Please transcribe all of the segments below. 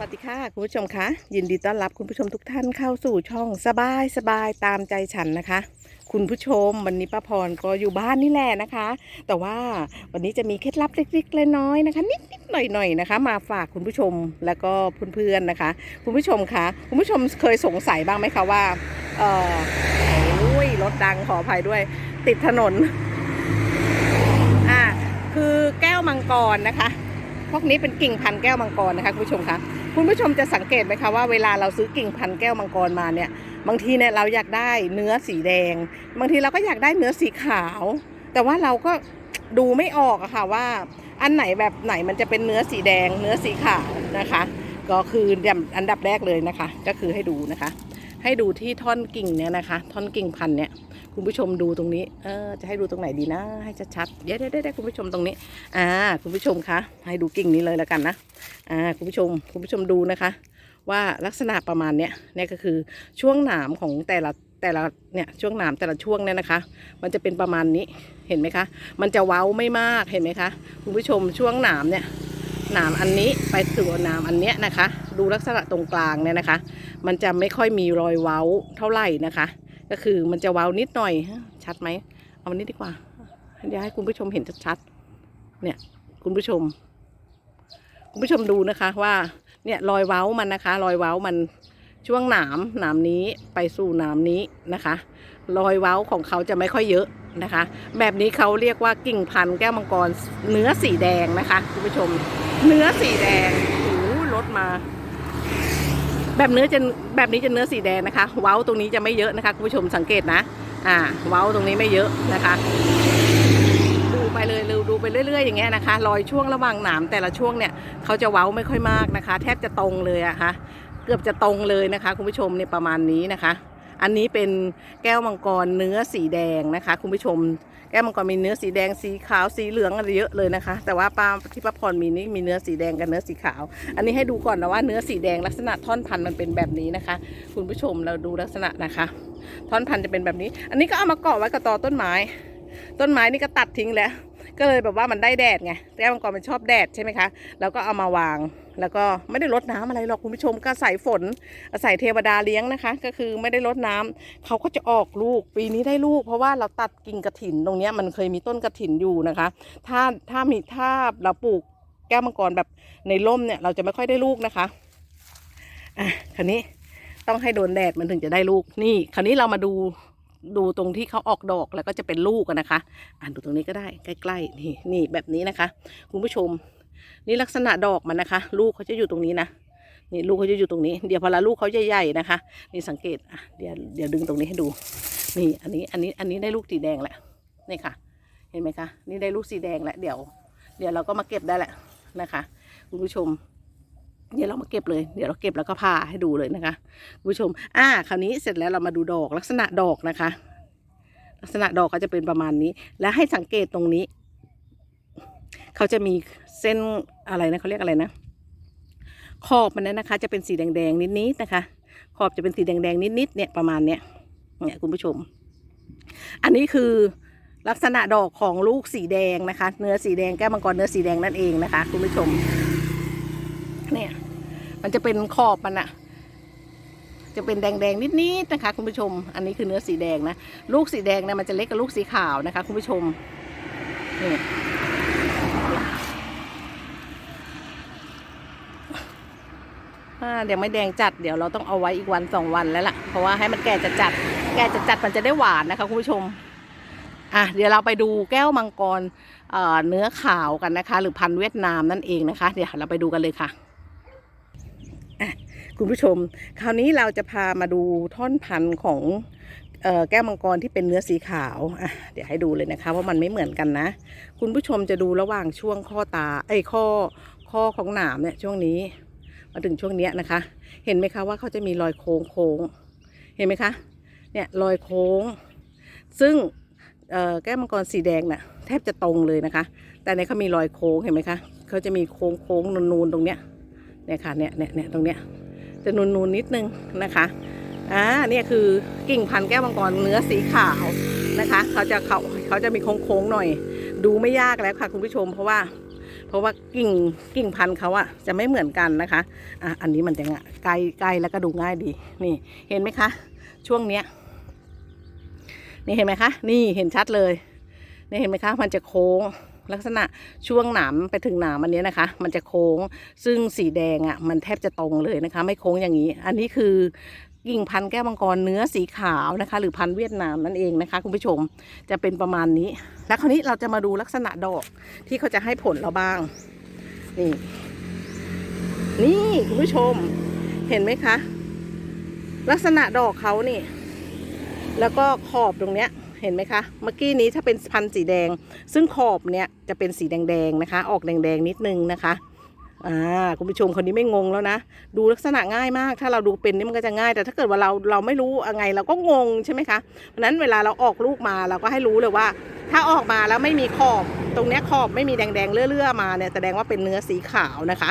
วัสดีค่ะ คุณผู้ชมคะยินดีต้อนรับคุณผู้ชมทุกท่านเข้าสู่ช่องสบายสบายตามใจฉันนะคะ คุณผู้ชมวันนี้ป้าพรก็อยู่บ้านนี่แหละนะคะ แต่ว่าวันนี้จะมีเคล็ดลับเล็กๆเล็กน้อยนะคะ นิดๆหน่อยๆนะคะ มาฝากคุณผู้ชมแล้วก็เพื่อนๆนะคะ คุณผู้ชมคะคุณผู้ชมเคยสงสัยบ้างไหมคะว่าเออโอ้ยรถดังขออภัยด้วย ติดถนนอ่าคือแก้วมังกรนะคะพวกนี้เป็นกิ่งพันธุ์แก้วมังกรนะคะคุณผู้ชมคะ คุณผู้ชมจะสังเกตไหมคะว่าเวลาเราซื้อกิ่งพันแก้วมังกรมาเนี่ยบางทีเนี่ยเราอยากได้เนื้อสีแดง บางทีเราก็อยากได้เนื้อสีขาว แต่ว่าเราก็ดูไม่ออกอะค่ะว่า อันไหนแบบไหนมันจะเป็นเนื้อสีแดง เนื้อสีขาวนะคะ ก็คืออันดับแรกเลยนะคะ ก็คือให้ดูนะคะ ให้ดูที่ท่อนกิ่งเนี่ยนะคะ ท่อนกิ่งพันเนี่ย คุณผู้ชมดูตรงนี้ เออ จะให้ดูตรงไหนดีนะ ให้ชัดๆ เดี๋ยวได้ได้คุณผู้ชมตรงนี้ อ่า คุณผู้ชมคะ ให้ดูกิ่งนี้เลยแล้วกันนะ อ่า คุณผู้ชม คุณผู้ชมดูนะคะ ว่าลักษณะประมาณเนี้ย เนี่ยก็คือช่วงหนามของแต่ละแต่ละเนี่ยช่วงหนามแต่ละช่วงเนี่ยนะคะ มันจะเป็นประมาณนี้ เห็นไหมคะ มันจะเว้าไม่มาก เห็นไหมคะ คุณผู้ชมช่วงหนามเนี่ยหนามอันนี้ไปสู่หนามอันเนี้ยนะคะ ดูลักษณะตรงกลางเนี่ยนะคะ มันจะไม่ค่อยมีรอยเว้าเท่าไหร่นะคะ ก็คือมันจะเว้านิดหน่อยชัดไหมเอาอันนี้ดีกว่าเดี๋ยวให้คุณผู้ชมเห็นชัดๆเนี่ยคุณผู้ชม คุณผู้ชมดูนะคะว่าเนี่ยรอยเว้ามันนะคะ รอยเว้ามันช่วงหนามหนามนี้ไปสู่หนามนี้นะคะ รอยเว้าของเขาจะไม่ค่อยเยอะนะคะ แบบนี้เขาเรียกว่ากิ่งพันธุ์แก้วมังกรเนื้อสีแดงนะคะคุณผู้ชม เนื้อสีแดงโอ้โหรถมา แบบเนื้อจะแบบนี้จะเนื้อสีแดงนะคะ เว้าตรงนี้จะไม่เยอะนะคะคุณผู้ชมสังเกตนะ อ่า เว้าตรงนี้ไม่เยอะนะคะ ดูไปเลยดูดูไปเรื่อย ๆ อย่างเงี้ยนะคะ รอยช่วงระหว่างหนามแต่ละช่วงเนี่ยเขาจะเว้าไม่ค่อยมากนะคะ แทบจะตรงเลยอะคะเกือบจะตรงเลยนะคะ คุณผู้ชมเนี่ยประมาณนี้นะคะ อันนี้เป็นแก้วมังกรเนื้อสีแดงนะคะ คุณผู้ชม แก้วมังกรมีเนื้อสีแดงสีขาวสีเหลืองอะไรเยอะเลยนะคะ แต่ว่าป้าที่ป้าพรมีนี่มีเนื้อสีแดงกับเนื้อสีขาว อันนี้ให้ดูก่อนนะว่าเนื้อสีแดงลักษณะท่อนพันธุ์มันเป็นแบบนี้นะคะ คุณผู้ชมเราดูลักษณะนะคะ ท่อนพันธุ์จะเป็นแบบนี้ อันนี้ก็เอามาเกาะไว้กับตอต้นไม้ ต้นไม้นี่ก็ตัดทิ้งแล้ว ก็เลยแบบว่ามันได้แดดไงแก้วมังกรมันชอบแดดใช่ไหมคะ แล้วก็เอามาวาง แล้วก็ไม่ได้รดน้ำอะไรหรอกคุณผู้ชมก็ใส่ฝนใส่เทวดาเลี้ยงนะคะ ก็คือไม่ได้รดน้ำเขาก็จะออกลูกปีนี้ได้ลูก เพราะว่าเราตัดกิ่งกระถินตรงนี้มันเคยมีต้นกระถินอยู่นะคะ ถ้าถ้ามีถ้าเราปลูกแก้วมังกรแบบในร่มเนี่ยเราจะไม่ค่อยได้ลูกนะคะอะคราวนี้ต้องให้โดนแดดมันถึงจะได้ลูกนี่คราวนี้เรามาดู ดูตรงที่เขาออกดอกแล้วก็จะเป็นลูกกันนะคะ อ่านดูตรงนี้ก็ได้ใกล้ๆนี่นี่แบบนี้นะคะ คุณผู้ชม นี่ลักษณะดอกมันนะคะ ลูกเขาจะอยู่ตรงนี้นะนี่ลูกเขาจะอยู่ตรงนี้ เดี๋ยวพอละลูกเขาใหญ่ๆนะคะ นี่สังเกตอะเดี๋ยวเดี๋ยวดึงตรงนี้ให้ดู นี่อันนี้อันนี้อันนี้ได้ลูกสีแดงแหละนี่ค่ะ เห็นไหมคะ นี่ได้ลูกสีแดงแล้วเดี๋ยว เดี๋ยวเราก็มาเก็บได้แหละนะคะ คุณผู้ชม เดี๋ยวเรามาเก็บเลย เดี๋ยวเราเก็บแล้วก็ผ่าให้ดูเลยนะคะคุณผู้ชม อ่า คราวนี้เสร็จแล้วเรามาดูดอกลักษณะดอกนะคะ ลักษณะดอกก็จะเป็นประมาณนี้ และให้สังเกตตรงนี้ เขาจะมีเส้นอะไรนะเขาเรียกอะไรนะ ขอบมันนั้นนะคะ จะเป็นสีแดงๆนิดๆนะคะ ขอบจะเป็นสีแดงๆนิดๆเนี่ยประมาณเนี้ย เนี่ยคุณผู้ชม อันนี้คือลักษณะดอกของลูกสีแดงนะคะ เนื้อสีแดงแก้วมังกรเนื้อสีแดงนั่นเองนะคะ คุณผู้ชม มันจะเป็นขอบมันอะจะเป็นแดงๆนิดๆนะคะคุณผู้ชม อันนี้คือเนื้อสีแดงนะ ลูกสีแดงเนี่ยมันจะเล็กกับลูกสีขาวนะคะคุณผู้ชมนี่เดี๋ยวไม่แดงจัดเดี๋ยวเราต้องเอาไว้อีกวันสองวันแล้วล่ะ เพราะว่าให้มันแก่จัดจัด แก่จัดจัดมันจะได้หวานนะคะคุณผู้ชมอะเดี๋ยวเราไปดูแก้วมังกรเอ่อเนื้อขาวกันนะคะ หรือพันธุ์เวียดนามนั่นเองนะคะ เดี๋ยวเราไปดูกันเลยค่ะ คุณผู้ชม คราวนี้เราจะพามาดูท่อนพันธุ์ของออแก้วมังกรที่เป็นเนื้อสีขาวอะเดี๋ยวให้ดูเลยนะคะว่ามันไม่เหมือนกันนะ คุณผู้ชมจะดูระหว่างช่วงข้อตาไอ้ข้อข้อของหนามเนี่ยช่วงนี้ มาถึงช่วงเนี้ยนะคะ เห็นไหมคะว่าเขาจะมีรอยโค้งโค้งเห็นไหมคะเนี่ยรอยโค้ง ซึ่งแก้วมังกรสีแดงน่ะแทบจะตรงเลยนะคะ แต่ในเขามีรอยโค้งเห็นไหมคะเขาจะมีโค้งโค้งนูนๆตรงเนี้ย เนี่ยค่ะเนี่ยเนี่ยเนี่ยตรงเนี้ยจะนูนๆนนิดนึงนะคะอ่าเนี่ยคือกิ่งพันธุ์แก้วมังกรเนื้อสีขาวนะคะเขาจะเขาเขาจะมีโค้งๆหน่อย ดูไม่ยากแล้วค่ะคุณผู้ชม เพราะว่า เพราะว่ากิ่งกิ่งพันธุ์เขาอะจะไม่เหมือนกันนะคะอะอันนี้มันจะง่ายใกล้ใกล้แล้วก็ดูง่ายดีนี่เห็นไหมคะ ช่วงเนี้ยนี่เห็นไหมคะ นี่เห็นชัดเลยนี่เห็นไหมคะ มันจะโค้ง ลักษณะช่วงหนามไปถึงหนามอันเนี้ยนะคะ มันจะโค้งซึ่งสีแดงอะ่ะมันแทบจะตรงเลยนะคะ ไม่โค้งอย่างนี้ อันนี้คือกิ่งพันธุ์แก้วมังกรเนื้อสีขาวนะคะ หรือพันธุ์เวียดนามนั่นเองนะคะคุณผู้ชมจะเป็นประมาณนี้ แล้วคราวนี้เราจะมาดูลักษณะดอกที่เขาจะให้ผลเราบ้าง นี่นี่คุณผู้ชมเห็นไหมคะ ลักษณะดอกเขานี่ แล้วก็ขอบตรงเนี้ย เห็นไหมคะ เมื่อกี้นี้ถ้าเป็นพันธุ์สีแดง ซึ่งขอบเนี้ยจะเป็นสีแดงๆนะคะ ออกแดงๆนิดนึงนะคะอ่าคุณผู้ชมคนนี้ไม่งงแล้วนะ ดูลักษณะง่ายมาก ถ้าเราดูเป็นนี่มันก็จะง่าย แต่ถ้าเกิดว่าเราเราไม่รู้ยังไงเราก็งงใช่ไหมคะเพราะนั้นเวลาเราออกลูกมาเราก็ให้รู้เลยว่า ถ้าออกมาแล้วไม่มีขอบตรงเนี้ยขอบไม่มีแดงๆเลื่อๆมาเนี่ยแสดงว่าเป็นเนื้อสีขาวนะคะ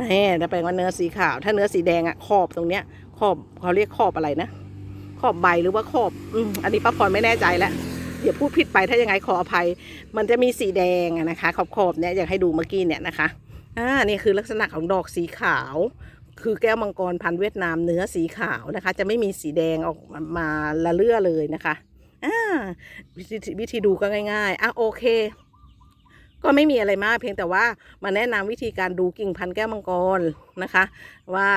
นี่จะแปลว่าเนื้อสีขาว ถ้าเนื้อสีแดงอะขอบตรงเนี้ยขอบเขาเรียกขอบอะไรนะ ขอบใบหรือว่าขอบอืมอันนี้ป้าพรไม่แน่ใจแล้วเดี๋ยวพูดผิดไปถ้ายังไงขออภัย มันจะมีสีแดงนะคะ ขอบขอบๆเนี่ยอยากให้ดูเมื่อกี้เนี่ยนะคะอ่านี่คือลักษณะของดอกสีขาว คือแก้วมังกรพันเวียดนามเนื้อสีขาวนะคะ จะไม่มีสีแดงออกมาละเลื่อเลยนะคะอ่าวิธีวิธีดูก็ง่ายๆอะโอเค ก็ไม่มีอะไรมากเพียงแต่ว่ามาแนะนำวิธีการดูกิ่งพันธุ์แก้วมังกรนะคะ ว่า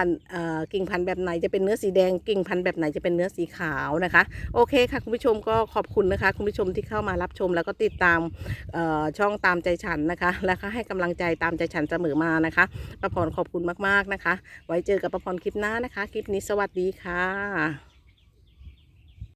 กิ่งพันธุ์แบบไหนจะเป็นเนื้อสีแดงกิ่งพันธุ์แบบไหนจะเป็นเนื้อสีขาวนะคะ โอเคค่ะคุณผู้ชมก็ขอบคุณนะคะ คุณผู้ชมที่เข้ามารับชม แล้วก็ติดตามช่องตามใจฉันนะคะ แล้วก็ให้กำลังใจตามใจฉันเสมอมานะคะป้าพรขอบคุณมากๆนะคะ ไว้เจอกับป้าพรคลิปหน้านะคะ คลิปนี้สวัสดีค่ะ